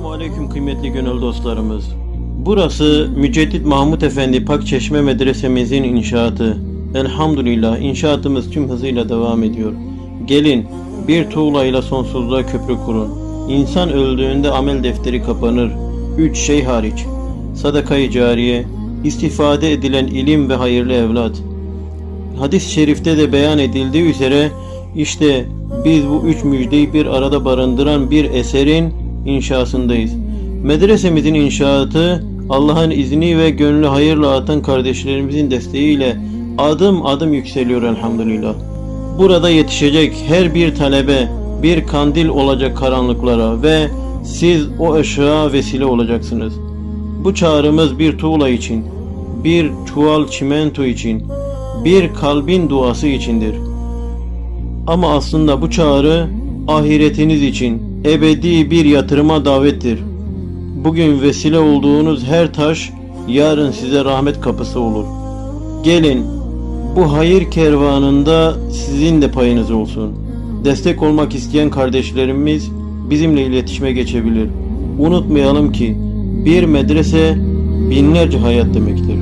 Selamun Aleyküm kıymetli gönül dostlarımız. Burası Müceddit Mahmut Efendi Pakçeşme Medresemizin inşaatı. Elhamdülillah inşaatımız tüm hızıyla devam ediyor. Gelin bir tuğlayla sonsuzluğa köprü kurun. İnsan öldüğünde amel defteri kapanır. Üç şey hariç. Sadakayı cariye, istifade edilen ilim ve hayırlı evlat. Hadis-i şerifte de beyan edildiği üzere işte biz bu üç müjdeyi bir arada barındıran bir eserin inşasındayız. Medresemizin inşaatı Allah'ın izni ve gönlü hayırla atan kardeşlerimizin desteğiyle adım adım yükseliyor elhamdülillah. Burada yetişecek her bir talebe bir kandil olacak karanlıklara ve siz o ışığa vesile olacaksınız. Bu çağrımız bir tuğla için, bir çuval çimento için, bir kalbin duası içindir. Ama aslında bu çağrı ahiretiniz için ebedi bir yatırıma davettir. Bugün vesile olduğunuz her taş yarın size rahmet kapısı olur. Gelin bu hayır kervanında sizin de payınız olsun. Destek olmak isteyen kardeşlerimiz bizimle iletişime geçebilir. Unutmayalım ki bir medrese binlerce hayat demektir.